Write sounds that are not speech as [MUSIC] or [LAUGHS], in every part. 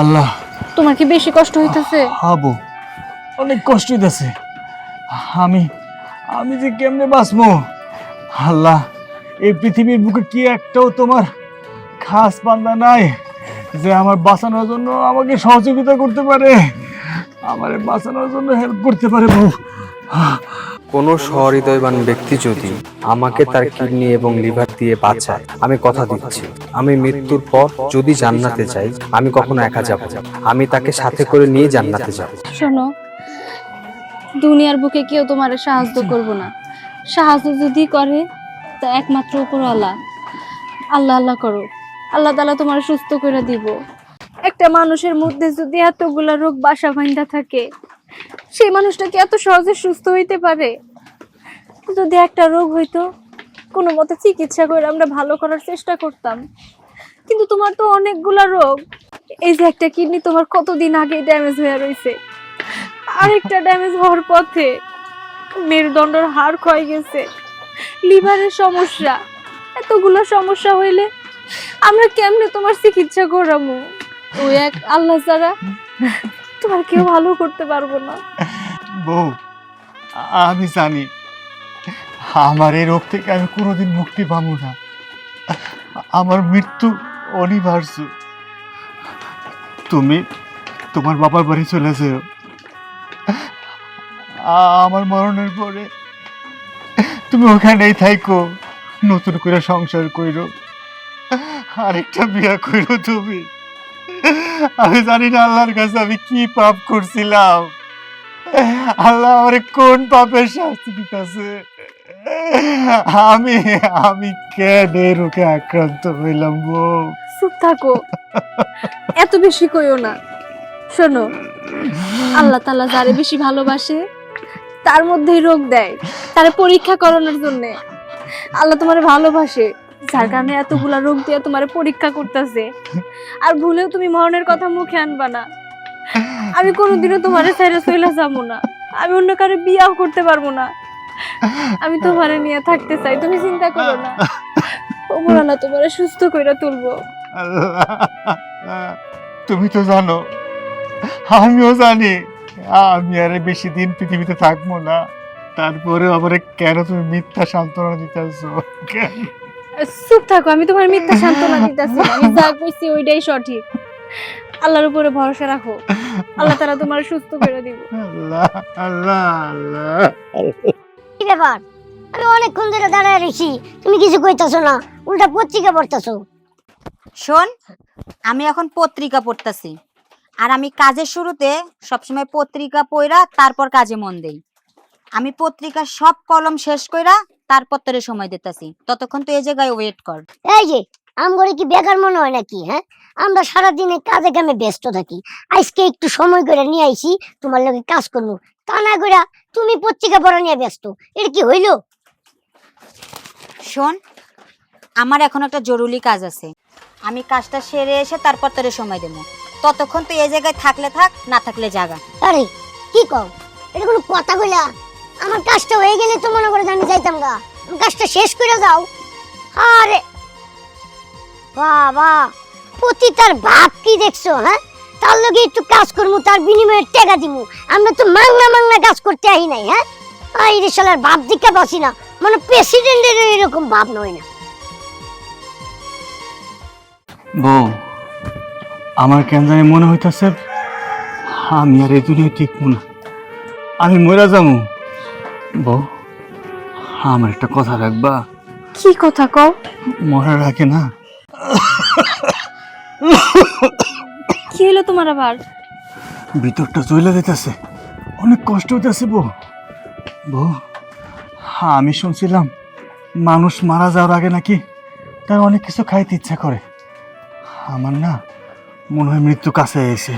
আল্লাহ। তোমার কি বেশি কষ্ট হইতেছে? হাবো। অনেক কষ্ট হইতেছে। আমি আমি যে কেমনে বাঁচবো? আল্লাহ এই পৃথিবীর বুকে কি একটাও তোমার খাস পান্দা নাই যে আমার বাঁচানোর জন্য আমাকে সহযোগিতা করতে পারে? আমার বাঁচানোর জন্য হেল্প করতে পারে বউ। কোনো সহৃদয়বান ব্যক্তি যদি আমাকে তার কিডনি এবং লিভার দিয়ে বাঁচায়, আমি কথা দিচ্ছি। আমি মৃত্যুর পর যদি জান্নাতে যাই, আমি কখনো একা যাব আমি তাকে সাথে করে নিয়ে জান্নাতে যাব। শোনো, দুনিয়ার বুকে কেউ তোমার সাহায্য করব না। সাহায্য যদি করে, তা একমাত্র উপরওয়ালা। আল্লাহ আল্লাহ করো আল্লাহ তালা তোমার সুস্থ করে দিব। একটা মানুষের মধ্যে যদি এতগুলা রোগ বাসা বান্ধা থাকে সেই মানুষটা কি এত সহজে সুস্থ হইতে পারে? যদি একটা রোগ হইতো, কোনো মতে চিকিৎসা করে আমরা ভালো করার চেষ্টা করতাম। কিন্তু তোমার তো অনেকগুলা রোগ। এই যে একটা কিডনি তোমার কতদিন আগে ড্যামেজ হয়ে রয়েছে আরেকটা ড্যামেজ হওয়ার পথে মেরুদণ্ডের হাড় ক্ষয় গেছে। লিভারের সমস্যা। এতগুলো সমস্যা হইলে আমরা কেমনে তোমার চিকিৎসা করামু? ওই এক আল্লাহ ছাড়া তোমার কেউ ভালো করতে পারব না। বউ, আমি জানি আমার এই রোগ থেকে আমি কোনোদিন মুক্তি পাবো না। আমার মৃত্যু অনিবার্য। তুমি তোমার বাবার বাড়ি চলে যেও। আমার মরণের পরে তুমি ওখানেই থাইকো, নতুন করে সংসার কইরো, আরেকটা বিয়া কইরো তুমি। আমি জানি না আল্লাহর কাছে আমি কি পাপ করছিলাম। আল্লাহ আমারে কোন পাপের শাস্তি দিতেছে? আমি আমি এই রোগে আক্রান্ত হইলাম গো। চুপ থাকো। এত বেশি কইও না। শোনো, আল্লাহ তাআলা যারে বেশি ভালোবাসে, তার মধ্যেই রোগ দেয়। তারে পরীক্ষা করানোর জন্য। আল্লাহ তোমারে ভালোবাসে। যার কারণে এতগুলা রোগ দিয়ে তোমারে পরীক্ষা করতেছে। আর ভুলেও তুমি মরণের কথা মুখে আনবা না। আমি কোনোদিনও তোমার ছেড়ে চলে যাব না। আমি অন্য কারও বিয়াও করতে পারব না। আমি তোমারে নিয়ে থাকতে চাই, তুমি চিন্তা করো না। ওমরানা তোমারে সুস্থ কইরা তুলবো। তুমি তো জানো, আমিও জানি, আমি আর বেশি দিন পৃথিবীতে থাকব না। তারপরে আবার কেন তুমি মিথ্যা সান্ত্বনা দিতেছো? কেন চুপ থাকো আমি তোমার মিথ্যা সান্ত্বনা [LAUGHS] দিতেছি আমি যা কইছি ওইটাই সঠিক। আল্লাহর উপরে ভরসা রাখো আল্লাহ তারা তোমার সুস্থ করে দিব। আল্লাহ আল্লাহ আল্লাহ। কি ব্যাপার? আমি অনেকক্ষণ ধরে দাঁড়ায় রয়েছি তুমি কিছু কইতাছো না উল্টা পত্রিকা পড়তাছো। শোন আমি এখন পত্রিকা পড়তাছি আর আমি কাজের শুরুতে সবসময় পত্রিকা পড়া তারপর কাজে মন দেই। আমি পত্রিকার সব কলম শেষ কইরা তারপর তোরে সময় দিতেছি। ততক্ষণ তুই এই জায়গায় ওয়েট কর। এই যে আমগরে কি বেকার মনে হয় নাকি হ্যাঁ? আমরা সারাদিনে কাজে কামে ব্যস্ত থাকি। আজকে একটু সময় করে নিয়ে আইছি তোমার লগে কাজ করব। তা না করে তুমি পত্রিকা পড়া নিয়ে ব্যস্ত। এর কি হইল? শোন আমার এখন একটা জরুরি কাজ আছে। আমি কাজটা সেরে এসে তারপর তোরে সময় দেবো। ততক্ষণ তুই এই জায়গায় থাকলে থাক না থাকলে জাগা। আরে কি কও? এটা কোনো কথা কইলা? আমার কাজটা হয়ে গেলে তো মনে করে আমি যাইতাম গা। কাজটা শেষ করে যাও আরে! বাবা পতি তার ভাব কি দেখছ হ্যাঁ? তার লগে একটু কাজ করব তার বিনিময়ে টাকা দিব আমরা তো মাংনা মাংনা কাজ করতে আহি নাই হ্যাঁ? আই রে শালার ভাব দিকে বাসি না। মানে প্রেসিডেন্টের এরকম ভাব নয় না। বউ, আমার কেন জানি মনে হইতাছে, আমি আর এই দুনিয়ায় টিকবো না। আমি মরে যাব বউ আমার একটা কথা রাখবা। কি কথা কও? মরার আগে না? কি হলো তোমার আবার? ভিতরটা চলে যেতেছে। অনেক কষ্ট হইতেছে বউ। বউ হ্যাঁ আমি শুনছিলাম মানুষ মারা যাওয়ার আগে নাকি তার অনেক কিছু খাইতে ইচ্ছা করে। আমার না মনে হয় মৃত্যু কাছে এসে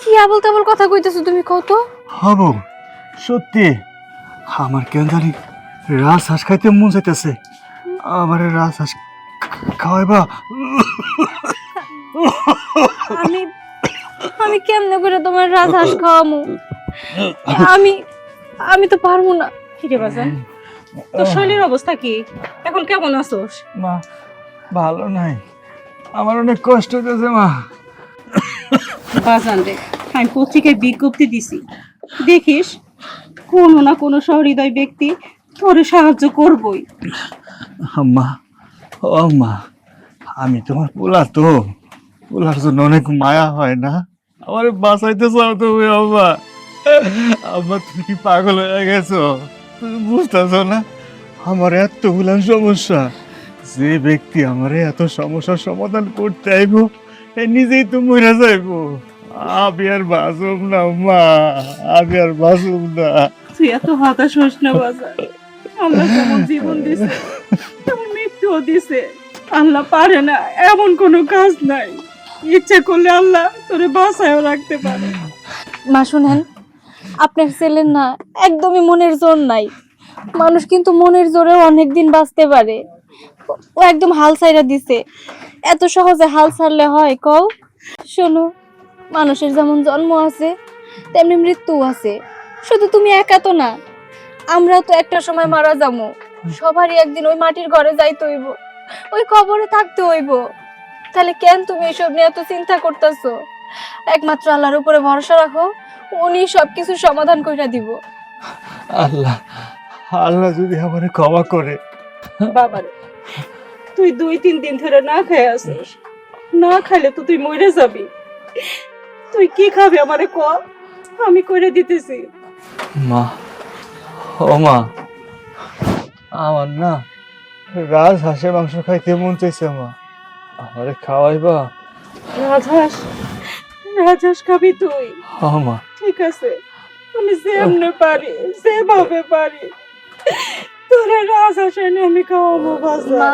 কি আবল তাবল কথা কইতেছো তুমি কত হব সত্যি। আমার কেন জানি রাস হাঁস খাইতে মন চাইতেছে। আমার রাস হাঁস খাওয়াইবা। আমি আমি কেমনে করে তোমার রাজহাঁস খাওয়ামু? আমি আমি তো পারব না। কিরে বাজান তোর শরীরের অবস্থা কি? এখন কেমন আছোস? মা ভালো নাই। আমার অনেক কষ্ট হইতেছে মা। বাজান রে আমি পত্রিকায় বিজ্ঞপ্তি দিছি। দেখিস কোনো না কোনো সহৃদয় ব্যক্তি তোরে সাহায্য করবই। আম্মা, ও আম্মা, আমি তোমার পোলা তো। পোলার জন্য অনেক মায়া হয় না? আমার বাঁচাইতে চাও তুমি আম্মা। আম্মা, তুমি কি পাগল হয়ে গেছো। তুমি বুঝতেছো না আমার এত গুলান সমস্যা। যে ব্যক্তি আমার এত সমস্যার সমাধান করতে আইব নিজেই তো মরে যাইব। আমি আর বাঁচব না মা। আমি আর বাঁচব না। তুই এত হতাশ হোস না বাজার। আল্লাহ যেমন জীবন দিছে তেমন মৃত্যুও দিছে। আল্লাহ পারে না এমন কোনো কাজ নাই। ইচ্ছা করলে আল্লাহ তোরে বাসায়ও রাখতে পারে। মা শুনেন আপনার ছেলের না একদমই মনের জোর নাই। মানুষ কিন্তু মনের জোরে অনেক দিন বাঁচতে পারে। ও একদম হাল ছাইরা দিছে। এত সহজে হাল ছাড়লে হয় কও? শোনো মানুষের যেমন জন্ম আছে তেমনি মৃত্যু আছে। শুধু তুমি একা তো না আমরা তো একটা সময় মারা যাব। সবারই একদিন ওই মাটির ঘরে যাইতে হইব ওই কবরে থাকতে হইব। তাহলে কেন তুমি এসব নিয়ে এত চিন্তা করতেছো? একমাত্র আল্লাহর উপরে ভরসা রাখো উনি সবকিছু সমাধান কইরা দিব। আল্লাহ আল্লাহ যদি আমার ক্ষমা করে। বাবারে তুই দুই তিন দিন ধরে না খেয়ে আসিস না খাইলে তো তুই মরে যাবি। তুই কি খাবি আমারে ক? আমি করে দিতেছি। মা ও মা। আমার না রাজ হাঁসের মাংস খাইতে মন চাইছে মা। আমারে খাওয়াইবা? রাজহাঁস রাজহাঁস খাবি তুই। ও মা। ঠিক আছে আমি যেমনে পারি যেভাবে পারি। তোরে রাজহাঁস এনে আমি খাওয়াবো মা বাসা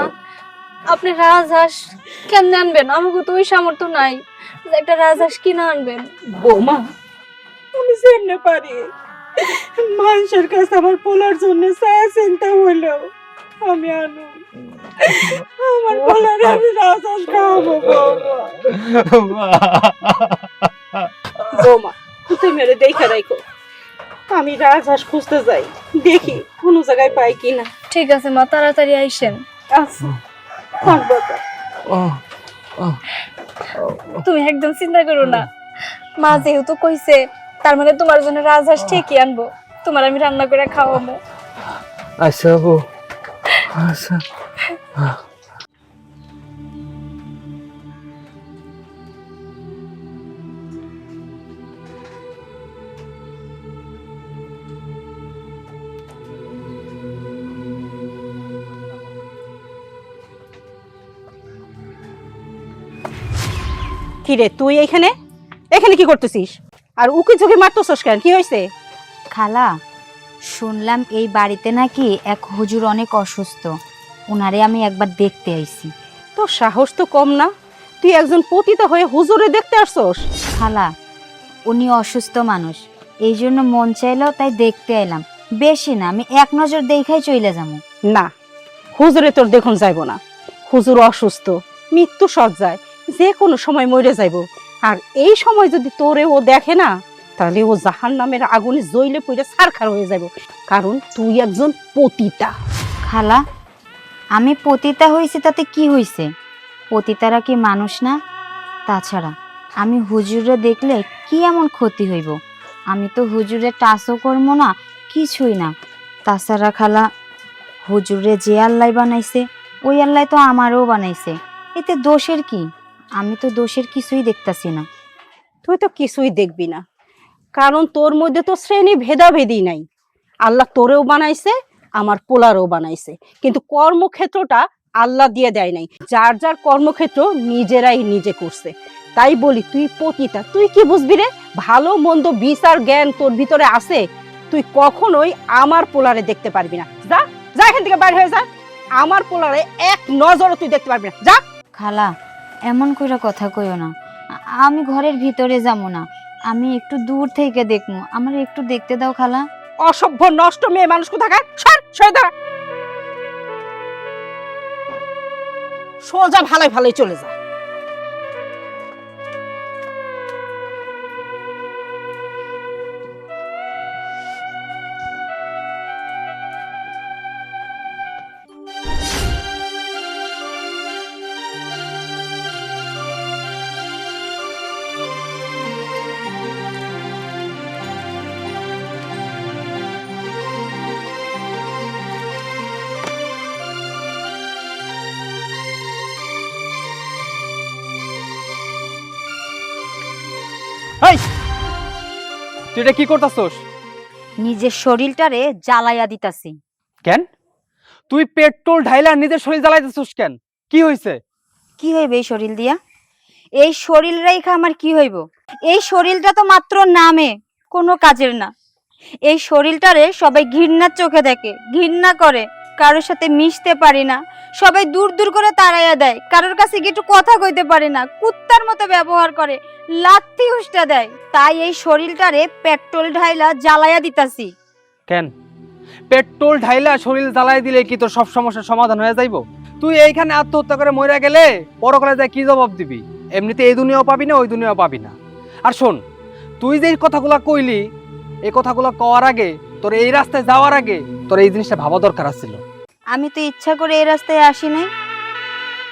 আপনি রাজহাঁস কেমনে আনবেন? আমাকে তো ওই সামর্থ্য নাই যে একটা রাজহাঁস কিনে আনবেন। বৌমা আমি যেমনে পারি। মানুষের কাছে আমার পোলার জন্য ছায়া চিন্তা হইলেও আমি আনু। আমার পোলার আমি রাজহাঁস খাওয়াবো বৌমা। তুমি মেরে দেখে রাখো। আমি রাজহাঁস খুঁজতে যাই। দেখি কোনো জায়গায় পাই কিনা। ঠিক আছে মা তাড়াতাড়ি আইসেন। আচ্ছা। তুমি একদম চিন্তা করো না। মা যেহেতু কইছে তার মানে তোমার জন্য রাজহাঁস ঠিকই আনব। তোমার আমি রান্না করে খাওয়াবো। আচ্ছা আচ্ছা। কি রে তুই এখানে এখানে কি করতেছিস? আর উকি ঝুঁকি মারতেছস কেন? কি হয়েছে? খালা শুনলাম এই বাড়িতে নাকি এক হুজুর অনেক অসুস্থ। উনারে আমি একবার দেখতে আইছি। তো সাহস তো কম না? তুই একজন পতিত হয়ে হুজুরে দেখতে আসছস? খালা উনি অসুস্থ মানুষ। এই জন্য মন চাইলেও তাই দেখতে এলাম। বেশি না আমি এক নজর দেখাই চলে যাব। না হুজুরে তোর দেখুন যাইব না। হুজুর অসুস্থ মৃত্যু সজ্জায়। যে কোনো সময় মরে যাইব। আর এই সময় যদি তোরে ও দেখে না, তাহলে ও জাহান নামের আগুনে জ্বলে পড়ে সারখার হয়ে যাব কারণ তুই একজন পতিতা। খালা, আমি পতিতা হয়েছি তাতে কি হয়েছে পতিতারা কি মানুষ না? তাছাড়া, আমি হুজুরে দেখলে কি এমন ক্ষতি হইব? আমি তো হুজুরে টাচও করব না, কিছুই না। তাছাড়া খালা, হুজুরে যে আল্লাহ বানাইছে, ওই আল্লাহ তো আমারও বানাইছে। এতে দোষের কি? আমি তো দোষের কিছুই দেখতাছি না। তুই তো কিছুই দেখবি না। কারণ তোর মধ্যে তো শ্রেণি ভেদাভেদি নাই। আল্লাহ তোরেও বানাইছে, আমার পোলারও বানাইছে। কিন্তু কর্মক্ষেত্রটা আল্লাহ দিয়ে দেয় নাই। যার যার কর্মক্ষেত্র নিজেরাই নিজে করছে। তাই বলি, তুই পতিতা, তুই কি বুঝবি রে? ভালো, মন্দ, বিচার, জ্ঞান তোর ভিতরে আছে। তুই কখনোই আমার পোলারে দেখতে পারবি না। যা যা এখান থেকে বাইরে হয়ে যা। আমার পোলারে এক নজরও তুই দেখতে পারবি না। যা। খালা এমন করে কথা কইও না। আমি ঘরের ভিতরে যাব না। আমি একটু দূর থেকে দেখব আমার একটু দেখতে দাও খালা। অসভ্য, নষ্ট মেয়ে মানুষ কোথাকার? সর সোজা ভালোই ভালোই চলে যা। তুই এটা কি করতাছস? নিজের শরীরটারে জ্বালাইয়া দিতাছি। কেন? তুই পেট্রোল ঢাইলা নিজের শরীর জ্বালাইতেছস কেন? কি হইছে? কি হইবে এই শরীর দিয়া? এই শরীর রেখা আমার কি হইব? এই শরীরটা তো মাত্র নামে কোনো কাজের না। এই শরীরটারে সবাই ঘৃণার চোখে দেখে ঘৃণা করে। কারোর সাথে মিশতে পারি না। সবাই দূর দূর করে তাড়াইয়া দেয়। কারোর কাছে গিয়ে একটু কথা কইতে পারে না। কুত্তার মতো ব্যবহার করে, লাথি উষ্টা দেয়। তাই এই শরীরটারে পেট্রোল ঢাইলা জ্বালাইয়া দিতাছি। কেন? পেট্রোল ঢাইলা শরীর জ্বালাই দিলে কি তোর সব সমস্যার সমাধান হয়ে যাইব? তুই এইখানে আত্মহত্যা করে মরে গেলে পরকালে যায় কি জবাব দিবি? এমনিতে এই দুনিয়াও পাবি না, ওই দুনিয়াও পাবি না। আর শোন, তুই যে কথাগুলা কইলি, এই কথাগুলো কওয়ার আগে, তোর এই রাস্তায় যাওয়ার আগে তোর এই জিনিসটা ভাবা দরকার আছিল। আমি তো ইচ্ছা করে এই রাস্তায় আসি নাই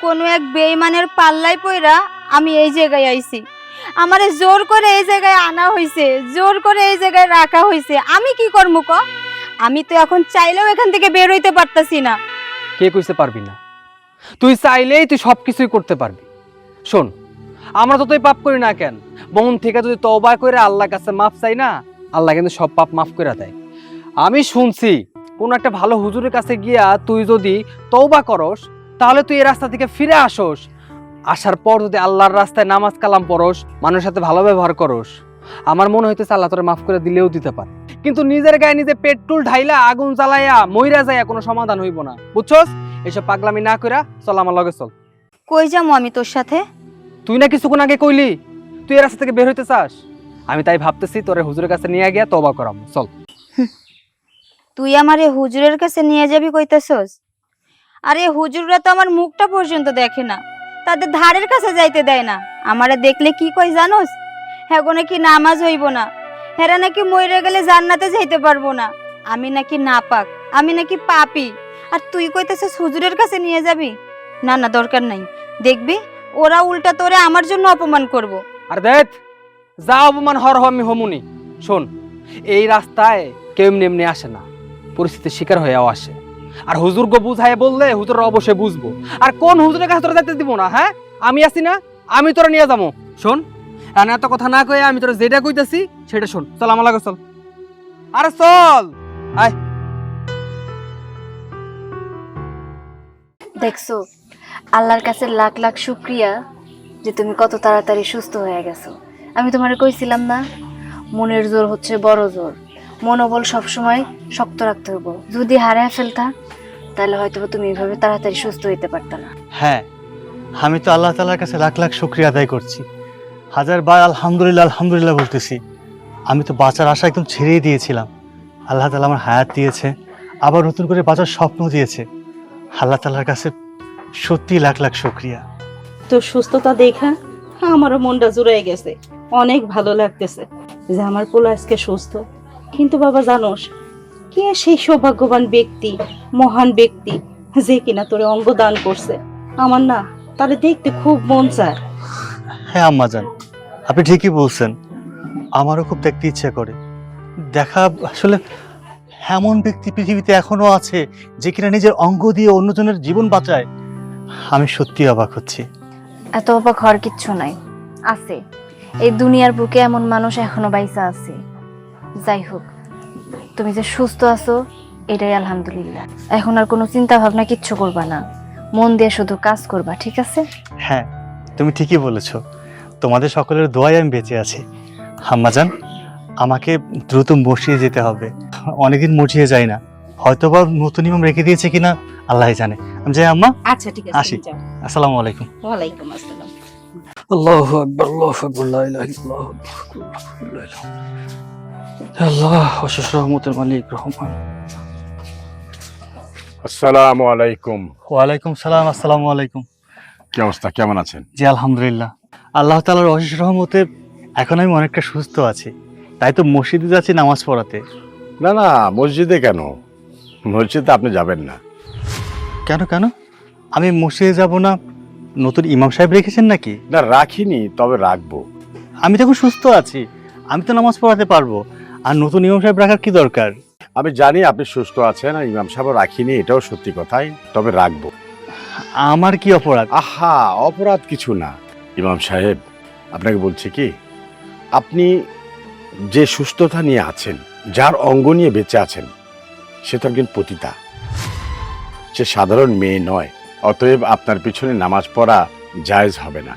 কোনো এক বেইমানের পাল্লাই পইরা আমি এই জায়গায় আইছি। আমারে জোর করে এই জায়গায় আনা হইছে, জোর করে এই জায়গায় রাখা হইছে। আমি কি করব ক? আমি তো এখন চাইলেও এখান থেকে বের হইতে পারতাছি না। কে কইতে পারবি না? তুই চাইলেই তুই সব কিছুই করতে পারবি। শোন, আমরা তো তুই পাপ করি না কেন, মন থেকে যদি তওবা করে আল্লাহর কাছে মাফ চাই না, আল্লাহ কিন্তু সব পাপ মাফ করে দেয়। আমি শুনছি কোন একটা ভালো হুজুরের কাছে গিয়া তুই যদি তৌবা করস তাহলে তুই এই রাস্তা থেকে ফিরে আসোস। আসার পর যদি আল্লাহর রাস্তায় নামাজ কালাম পড়স মানুষের সাথে ভালো ব্যবহার করস আমার মনে হইতেছে আল্লাহ তোরে মাফ করে দিলেও দিতে পারে। কিন্তু নিজের গায়ে নিজে পেট্রোল ঢাইলা আগুন জ্বালাইয়া মইরা যাইয়া কোনো সমাধান হইব না। বুঝছস? এসব পাগলামি না কইরা চল আমার লগে চল। কই যাব আমি তোর সাথে? তুই না কিছুক্ষণ আগে কইলি তুই এ রাস্তা থেকে বের হইতে চাস? আমি তাই ভাবতেছি তোরে হুজুরের কাছে নিয়ে গিয়া তওবা করাম চল। তুই আমারে হুজুরের কাছে নিয়ে যাবি কইতেছস? আরে হুজুররা তো আমার মুখটা পর্যন্ত দেখে না। তাদের ধারের কাছে যাইতে দেয় না। আমারে দেখলে কি কই জানোস? হ্যাঁ নাকি নামাজ হইব না। হেরা নাকি মরে গেলে জান্নাতে যাইতে পারব না। আমি নাকি নাপাক, আমি নাকি পাপি। আর তুই কইতেছিস হুজুরের কাছে নিয়ে যাবি? না না, দরকার নাই। দেখবি, ওরা উল্টা তোরে আমার জন্য অপমান করব। আর দেখ, যা অপমান হর হও আমি হমুনি। শোন, এই রাস্তায় কেউ এমনি এমনি আসে না। পরিস্থিতির শিকার হয়েও আসে। আর হুজুরকে বুঝায় বললে হুজুর অবশ্যই বুঝব। আর কোন হুজুরের কাছে তোরা যেতে দিব না হ্যাঁ? আমি আছি না, আমি তোরা নিয়ে যাব। শোন রানা এত কথা না কয়ে আমি তোরা যেটা কইতাছি সেটা শোন। চল, আমার লাগে চল। আরে চল! আয়। দেখছ, আল্লাহর কাছে লাখ লাখ শুক্রিয়া যে তুমি কত তাড়াতাড়ি সুস্থ হয়ে গেছো। আমি তোমারে কইছিলাম না, মনের জোর হচ্ছে বড় জোর। মনোবল সবসময় শক্ত রাখতে হব যদি হারায় ফেলতা তাহলে হয়তো বা তুমি এইভাবে তাড়াতাড়ি সুস্থ হইতে পারতা না। হ্যাঁ আমি তো আল্লাহ তালার কাছে লাখ লাখ শুক্রিয়া আদায় করছি। হাজার বার আলহামদুলিল্লাহ আলহামদুলিল্লাহ বলতেছি। আমি তো বাঁচার আশা একদম ছেড়েই দিয়েছিলাম। আল্লাহ তালা আমার হায়াত দিয়েছে আবার নতুন করে বাঁচার স্বপ্ন দিয়েছে। আল্লাহ তালার কাছে সত্যি লাখ লাখ শুক্রিয়া। তো সুস্থতা দেখা আমারও মনটা জুড়ে গেছে। অনেক ভালো লাগতেছে যে আমার পোলা আজকে সুস্থ। কিন্তু বাবা জানোস কে সেই সৌভাগ্যবান ব্যক্তি মহান ব্যক্তি যে কিনা তোরে অঙ্গ দান করছে? আমার না তারে দেখতে খুব মন চায়। হ্যাঁ আম্মাজান আপনি ঠিকই বলছেন। আমারও খুব দেখতে ইচ্ছে করে। দেখা আসলে এমন ব্যক্তি পৃথিবীতে এখনও আছে যে কিনা নিজের অঙ্গ দিয়ে অন্যজনের জীবন বাঁচায়। আমি সত্যি অবাক হচ্ছি। এত অবাক হওয়ার কিচ্ছু নাই। আছে। এই দুনিয়ার বুকে এমন মানুষ এখনও বাইসা আছে। যাই হোক তুমি যে সুস্থ আছো এটাই আলহামদুলিল্লাহ। এখন আর কোনো চিন্তা ভাবনা কিচ্ছু করবা না। মন দিয়ে শুধু কাজ করবা ঠিক আছে? হ্যাঁ তুমি ঠিকই বলেছ। তোমাদের সকলের দোয়ায় আমি বেঁচে আছি। হাম্মাজান আমাকে দ্রুত মসজিদে যেতে হবে। অনেকদিন মসজিদে যাই না। হয়তো বা নতুন ইমাম রেখে দিয়েছে কিনা আল্লাহ জানে। আমি যাই আম্মা? আচ্ছা ঠিক আছে আসি। আসসালামু আলাইকুম। ওয়ালাইকুম আসসালাম। আল্লাহু আকবার আল্লাহু আকবার লা ইলাহা ইল্লাল্লাহ লা ইলাহা আল্লাহ অশেষ রহমতের মালিক রহমান। আসসালামু আলাইকুম। ওয়ালাইকুম সালাম আসসালামু আলাইকুম। কি অবস্থা? কেমন আছেন? জি আলহামদুলিল্লাহ। আল্লাহ তালার অশেষ রহমতে এখন আমি অনেকটা সুস্থ আছি। তাই তো মসজিদে যাচ্ছি নামাজ পড়াতে। না না মসজিদে কেন? মসজিদে আপনি যাবেন না। কেন কেন? আমি মসজিদে যাব না? নতুন ইমাম সাহেব রেখেছেন নাকি? না রাখিনি তবে রাখব। আমি তো এখন সুস্থ আছি। আমি তো নামাজ পড়াতে পারব। আর নতুন ইমাম সাহেব রাখার কি দরকার? আমি জানি আপনি সুস্থ আছেন আর ইমাম সাহেব রাখিনি এটাও সত্যি কথাই তবে রাখব। আমার কি অপরাধ? আহা অপরাধ কিছু না। ইমাম সাহেব আপনাকে বলছি কি আপনি যে সুস্থতা নিয়ে আছেন যার অঙ্গ নিয়ে বেঁচে আছেন সে তো একজন পতিতা। সে সাধারণ মেয়ে নয় অতএব আপনার পিছনে নামাজ পড়া জায়েজ হবে না।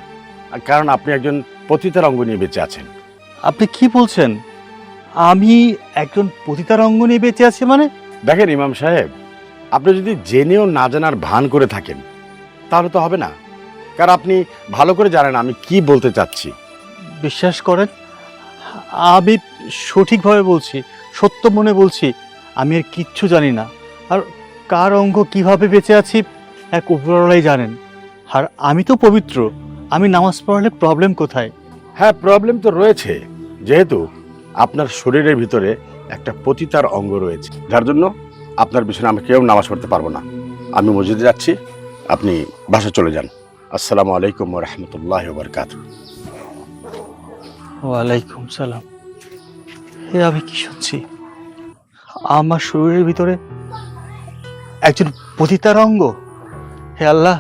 কারণ আপনি একজন পতিতার অঙ্গ নিয়ে বেঁচে আছেন। আপনি কি বলছেন? আমি একজন পতিতার অঙ্গ নিয়ে বেঁচে আছি মানে? দেখেন ইমাম সাহেব আপনি যদি জেনেও না জানার ভান করে থাকেন তাহলে তো হবে না। কারণ আপনি ভালো করে জানেন আমি কি বলতে চাচ্ছি। বিশ্বাস করেন আমি সঠিকভাবে বলছি সত্য মনে বলছি আমি আর কিচ্ছু জানি না। আর কার অঙ্গ কীভাবে বেঁচে আছি এক উপরওয়ালাই জানেন। আর আমি তো পবিত্র আমি নামাজ পড়ালে প্রবলেম কোথায়? হ্যাঁ প্রবলেম তো রয়েছে। যেহেতু আপনার শরীরের ভিতরে একটা পতিতার অঙ্গ রয়েছে, যার জন্য আপনার পিছনে আমি কেউ নামাজ পড়তে পারব না। আমি মসজিদে যাচ্ছি, আপনি বাসা চলে যান। আসসালামু আলাইকুম রহমতুল্লাহ বরকাত ওয়ালাইকুম সালাম। হে আমি কি শুনছি? আমার শরীরের ভিতরে একজন পতিতার অঙ্গ? হে আল্লাহ,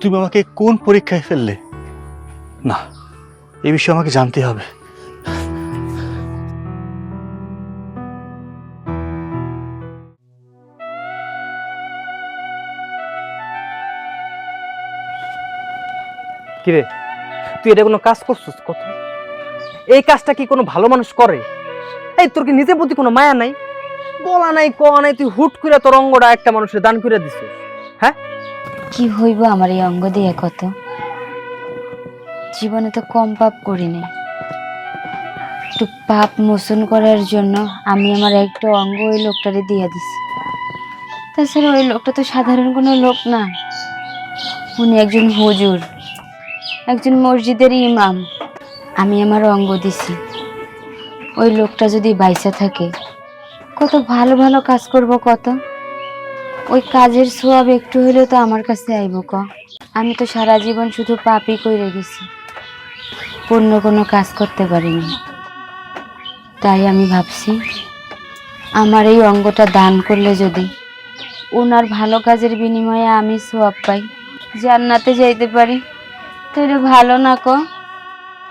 তুমি আমাকে কোন পরীক্ষায় ফেললে? না এই বিষয়ে আমাকে জানতে হবে। কিরে, তুই এটা কোনো কাজ করছিস কত? এই কাজটা কি কোনো ভালো মানুষ করে? এই তোর কি নিজের প্রতি কোনো মায়া নাই? বলা নাই, কয়া নাই, তুই হুট করে তোর অঙ্গটা একটা মানুষের দান করে দিছিস। কি হইব আমার এই অঙ্গ দিয়ে কত? জীবনে তো কম পাপ করিনি একটু পাপ মোচন করার জন্য আমি আমার একটা অঙ্গ ওই লোকটারে দিয়ে দিছি। তাছাড়া ওই লোকটা তো সাধারণ কোনো লোক না। উনি একজন হুজুর। একজন মসজিদের ইমাম। আমি আমার অঙ্গ দিছি। ওই লোকটা যদি বাইসা থাকে, কত ভালো ভালো কাজ করব কত? ওই কাজের সোয়াব একটু হলেও তো আমার কাছে আইব ক? আমি তো সারা জীবন শুধু পাপই করে গেছি। পূর্ণ কোনো কাজ করতে পারিনি। তাই আমি ভাবছি, আমার এই অঙ্গটা দান করলে যদি ওনার ভালো কাজের বিনিময়ে আমি সোয়াব পাই, জান্নাতে যাইতে পারি। তো এটা ভালো না ক।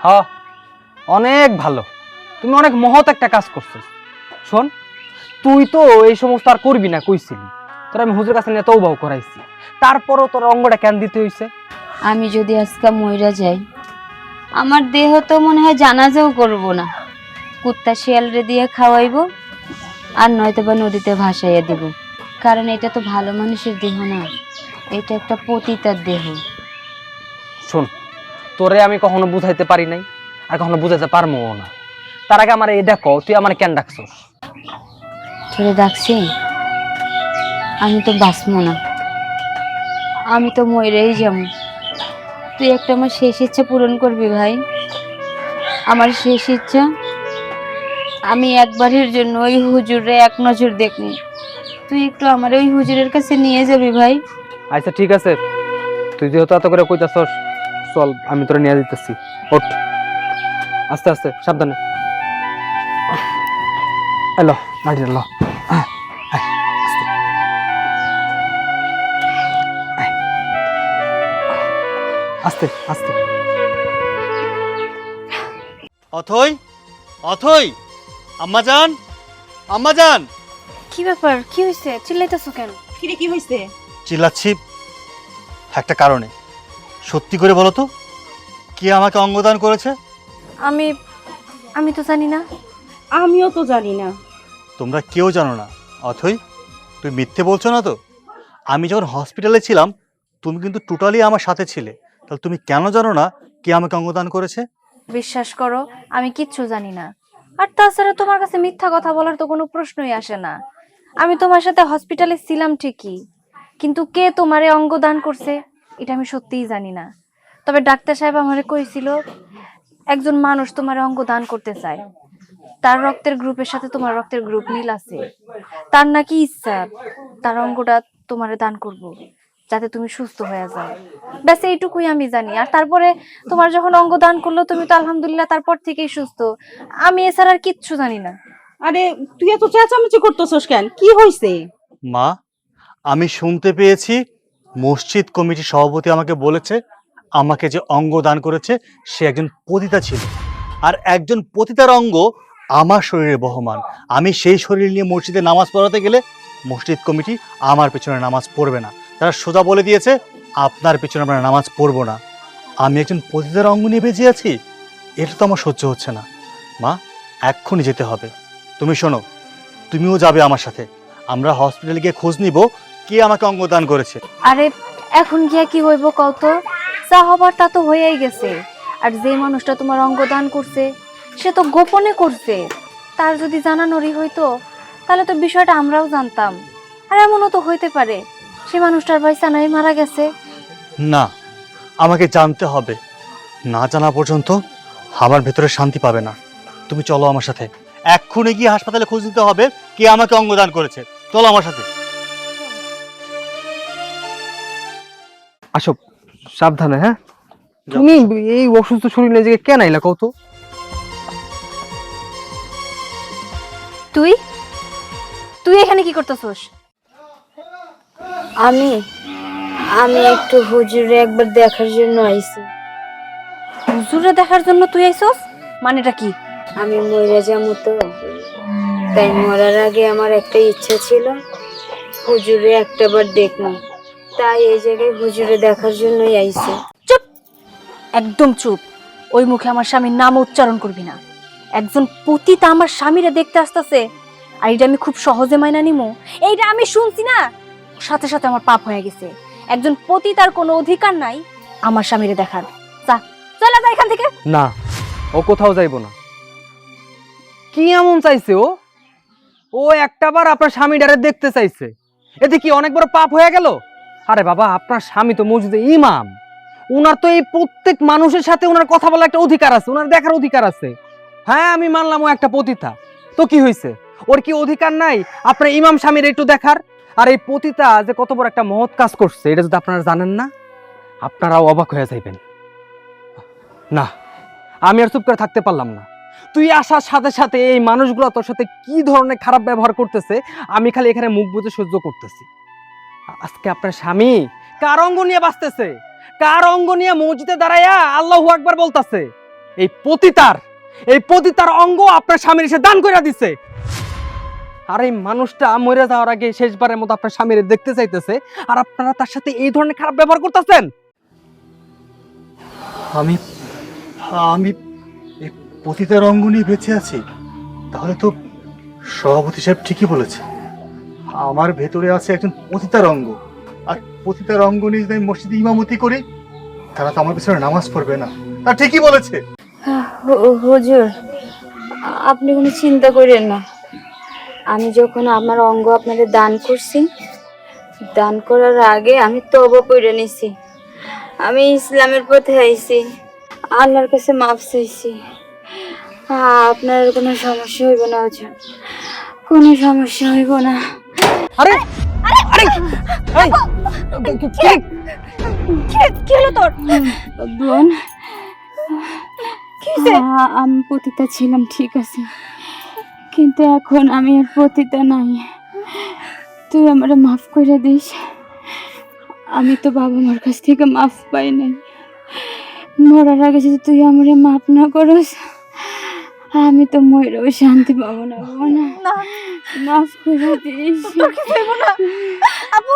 হ অনেক ভালো। তুমি অনেক মহৎ একটা কাজ করছ শোন তুই তো এই সমস্ত আর করবি না কইছিলি। তোর আমি হুজুর কাছে নিয়ে তৌবাও করাইছি। তারপরও তোর অঙ্গটা কেন দিতে হইছে? আমি যদি আজকে মইরা যাই আমার দেহ তো মনে হয় জানাজাও করব না। কুত্তা শিয়ালরে দিয়ে খাওয়াইবো আর নয়তো বা নদীতে ভাসাইয়া দিব। কারণ এটা তো ভালো মানুষের দেহ না এটা একটা পতিতার দেহ। শোন তোরে আমি কখনো বুঝাইতে পারি নাই আর কখনো বুঝাইতে পারব না। তার আগে আমার এটা কও তুই আমার কেন ডাকছস? তোরে ডাকছি? আমি তো বাঁচবো না। আমি তো মরেই যাব। তুই একটা আমার শেষ ইচ্ছা পূরণ করবি ভাই। আমার শেষ ইচ্ছা আমি একবারের জন্য ওই হুজুরে এক নজর দেখব। তুই একটু আমার ওই হুজুরের কাছে নিয়ে যাবি ভাই। আচ্ছা ঠিক আছে। তুই যেহেতু এত করে কইতাছস চল আমি তোরা নিয়ে দিতেছি ওঠ। আস্তে আস্তে সাবধানে। এলো মাটি এলো আস্তে। আস্তে অথই অথই আম্মাজান আম্মাজান। কি ব্যাপার? কি হয়েছে চিল্লাইতেছো কেন? কিরে কি হয়েছে চিল্লাচ্ছি একটা কারণে। সত্যি করে বলো তো কে আমাকে অঙ্গদান করেছে? আমি আমি তো জানি না। আমিও তো জানি না। তোমরা কেউ জানো না অথই তুমি মিথ্যে বলছো না তো? আমি যখন হসপিটালে ছিলাম তুমি কিন্তু টোটালি আমার সাথে ছিলে। তাহলে তুমি কেন জানো না কে আমাকে অঙ্গদান করেছে? বিশ্বাস করো আমি কিচ্ছু জানি না। আর তাছাড়া তোমার কাছে মিথ্যা কথা বলার তো কোনো প্রশ্নই আসে না। আমি তোমার সাথে হসপিটালে ছিলাম ঠিকই কিন্তু কে তোমারে অঙ্গ দান করছে? এটা আমি সত্যিই জানি না। তবে ডাক্তার সাহেব আমারে কইছিল একজন মানুষ তোমার অঙ্গ দান করতে চায়। তার রক্তের গ্রুপের সাথে তোমার রক্তের গ্রুপ মিল আছে। তার নাকি ইচ্ছা তার অঙ্গটা তোমারে দান করব যাতে তুমি সুস্থ হয়ে যাও। ব্যাস এইটুকুই আমি জানি। আর তারপরে তোমার যখন অঙ্গ দান করল তুমি তো আলহামদুলিল্লাহ তারপর থেকেই সুস্থ। আমি এছাড়া আর কিচ্ছু জানি না। আরে তুই এত চেঁচামেচি করতেছস কেন? কি হয়েছে মা আমি শুনতে পেয়েছি মসজিদ কমিটির সভাপতি আমাকে বলেছে, আমাকে যে অঙ্গ দান করেছে, সে একজন পতিতা ছিল। আর একজন পতিতার অঙ্গ আমার শরীরে বহমান। আমি সেই শরীর নিয়ে মসজিদে নামাজ পড়াতে গেলে মসজিদ কমিটি আমার পেছনে নামাজ পড়বে না। তারা সোজা বলে দিয়েছে, আপনার পেছনে আমরা নামাজ পড়ব না। আমি একজন পতিতার অঙ্গ নিয়ে বেঁচে আছি? এটা তো আমার সহ্য হচ্ছে না। মা, এক্ষুনি যেতে হবে। তুমি শোনো, তুমিও যাবে আমার সাথে। আমরা হসপিটালে গিয়ে খোঁজ নিব কে আমাকে অঙ্গদান করেছে? আরে এখন গিয়া কি হইব কত যা হবার তা তো হয়েই গেছে। আর যে মানুষটা তোমার অঙ্গ দান করছে সে তো গোপনে করছে। তার যদি জানানোরই হইতো তাহলে তো বিষয়টা আমরাও জানতাম। আর এমনও তো হইতে পারে সে মানুষটার বাইসা নাই মারা গেছে। না আমাকে জানতে হবে। না জানা পর্যন্ত আমার ভেতরে শান্তি পাবে না। তুমি চলো আমার সাথে। এক্ষুনি গিয়ে হাসপাতালে খোঁজ দিতে হবে কে আমাকে অঙ্গদান করেছে। চলো আমার সাথে। আসো সাবধানে হ্যাঁ? তুমি এই অসুস্থ শরীর নিজেকে কেন আইলা কত তুই? তুই এখানে কি করতেছস? আমি আমি একটু হুজুরে একবার দেখার জন্য আইছি। হুজুরে দেখার জন্য তুই আইছস? মানেটা কি? আমি মরে যাব তো। তাই মরার আগে আমার একটা ইচ্ছা ছিল হুজুরে একটাবার দেখলাম তাই এই জায়গায় হুজুরে দেখার জন্যই আইছি। চুপ! একদম চুপ। ওই মুখে আমার স্বামীর নাম উচ্চারণ করবি না। একজন পতিতা আমার স্বামীরে দেখতে আসতেছে আর এটা আমি খুব সহজে মাইনা নিমো। এইটা আমি শুনছি না! সাথে সাথে আমার পাপ হয়ে গেছে। একজন পতিতার কোনো অধিকার নাই আমার স্বামীরে দেখার। যা চলে যা এখান থেকে। না ও কোথাও যাইব না। কি এমন চাইছে ও? ও একটাবার আপনার স্বামীটারে দেখতে চাইছে। এতে কি অনেক বড় পাপ হয়ে গেল? আরে বাবা, আপনার স্বামী তো মসজিদে ইমাম। উনার তো এই প্রত্যেক মানুষের সাথে ওনার কথা বলার একটা অধিকার আছে ওনার দেখার অধিকার আছে। হ্যাঁ আমি মানলাম ও একটা পতিতা। তো কি হয়েছে? ওর কি অধিকার নাই? আপনার ইমাম স্বামীর একটু দেখার। আর এই পতিতা যে কত বড় একটা মহৎ কাজ করছে, এটা যদি আপনারা জানেন না, আপনারাও অবাক হয়ে যাইবেন। না, আমি আর চুপ করে থাকতে পারলাম না। তুই আসার সাথে সাথে এই মানুষগুলো তোর সাথে কি ধরনের খারাপ ব্যবহার করতেছে, আমি খালি এখানে মুখ বুঝে সহ্য করতেছি। আজকে আপনার স্বামী কার অঙ্গ নিয়ে বাঁচতেছে? কার অঙ্গ নিয়ে মসজিদে দাঁড়াইয়া আল্লাহু আকবার বলতাছে? এই পতিতার এই পতিতার অঙ্গ আপনার স্বামীর এসে দান করে দিছে। আর এই মানুষটা মরে যাওয়ার আগে শেষবারের মতো আপনার স্বামীর দেখতে চাইতেছে। আর আপনারা তার সাথে এই ধরনের খারাপ ব্যবহার করতেছেন? আমি আমি এই পতিতার অঙ্গ নিয়ে বেঁচে আছি। তাহলে তো সভাপতি সাহেব ঠিকই বলেছে। আমার ভেতরে আছে একজন পতিতার অঙ্গ আর পতিতার অঙ্গ নিয়ে যদি আমি মসজিদে ইমামতি করি, তারা তো আমার পিছনে নামাজ পড়বে না। তা ঠিকই বলেছে। হুজুর, আপনি কোনো চিন্তা করেন না। আমি যখন আমার অঙ্গ আপনাদের দান করছি, দান করার আগে আমি তবা পড়ে নিছি। আমি ইসলামের পথে আইছি, আল্লাহর কাছে মাফ চাইছি। আপনার কোনো সমস্যা হইব না, হুজুর। কোনো সমস্যা হইব না। আরে আরে এই, কি- কি হলো তোর? বোন আমি পতিতা ছিলাম ঠিক আছে। কিন্তু এখন আমি আর পতিতা নাই। তুই আমারে মাফ করে দিস। আমি তো বাবা মার কাছ থেকে মাফ পাই নাই। মরার আগে যদি তুই আমারে মাফ না করস আমি তো মরেও শান্তি পাবো না না মাফ করে দিস। তোর কি হইব না। আপু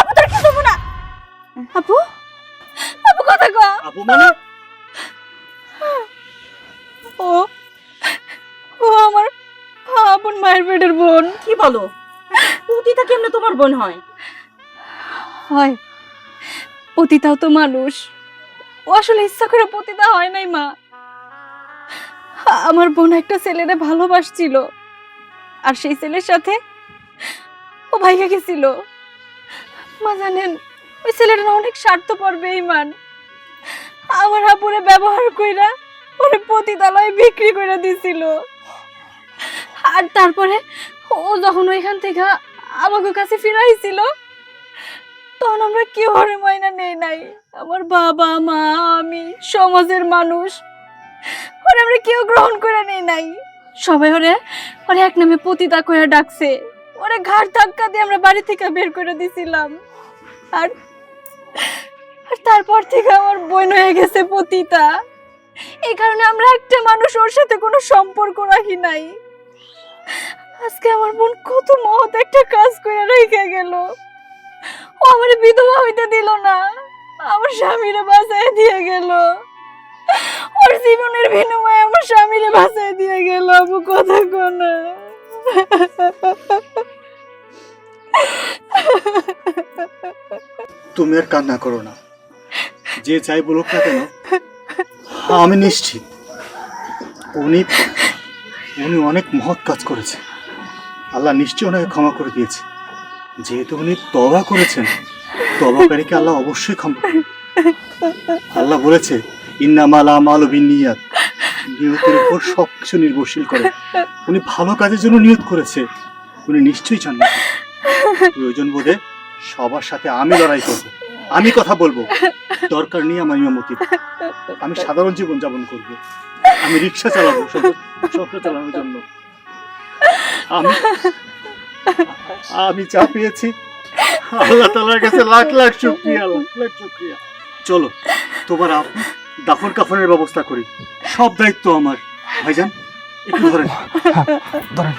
আপু তোর কি হইব না। আপু আপু কথা আপু মানে? ও ও আমার আপন মায়ের পেটের বোন। কি বলো? পতিতা কেমনে তোমার বোন হয়? হয়। পতিতাও তো মানুষ। ও আসলে ইচ্ছা করে পতিতা হয় নাই মা। আমার বোন একটা ছেলেরে ভালোবাসছিল। আর সেই ছেলের সাথে ও ভাইয়া গেছিল। মা জানেন, ওই ছেলেটা অনেক স্বার্থপর বেইমান আমার আপুরে ব্যবহার কইরা ওরে পতিতালয়ে বিক্রি করে দিছিল। আর তারপরে ও যখন ওইখান থেকে আমাকে কাছে ফিরাইছিল, তখন আমরা কেউ হরে মাইনা নেই নাই। আমার বাবা, মা, আমি, সমাজের মানুষ। ওরে আমরা কেউ গ্রহণ করে নেই নাই। সবাই ওরে ওরে এক নামে পতিতা করে ডাকছে। ওরে ঘাট ধাক্কা দিয়ে আমরা বাড়ি থেকে বের করে দিছিলাম। আর আর তারপর থেকে আমার বোন হয়ে গেছে পতিতা। এই কারণে আমরা একটা মানুষ ওর সাথে কোনো সম্পর্ক রাখি নাই। আজকে আমার বোন কত মহৎ একটা কাজ করে রেখে গেল। ও আমার বিধবা হইতে দিল না আমার স্বামীরে বাঁচাই দিয়ে গেল। ওর জীবনের বিনিময়ে আমার স্বামীরে বাঁচাই দিয়ে গেল আবু কথা কোনা। তুমি আর কান্না করো না। যে চাই বলুক না কেন, আমি নিশ্চিত, উনি উনি অনেক মহৎ কাজ করেছে। আল্লাহ নিশ্চয়ই ওনাকে ক্ষমা করে দিয়েছে। যেহেতু উনি তবা করেছেন তবাকারীকে আল্লাহ অবশ্যই ক্ষমা। আল্লাহ বলেছে ইন্নামালা মালবিন নিয়াত নিয়তের উপর সব নির্ভরশীল করে। উনি ভালো কাজের জন্য নিয়ত করেছে। উনি নিশ্চয়ই জান্নাত প্রয়োজন বোধে সবার সাথে আমি লড়াই করব। আমি কথা বলব। দরকার নেই আমার ইমামতি আমি সাধারণ জীবন যাপন করব। আমি রিক্সা চালাবো সংসার- চালানোর জন্য। আমি আমি যা পেয়েছি আল্লাহ তালার কাছে লাখ লাখ শুক্রিয়া, লাখ লাখ শুক্রিয়া। চলো, তোমার আপনি দাফন কাফনের ব্যবস্থা করি। সব দায়িত্ব আমার। ভাইজান একটু ধরেন। ধরেন।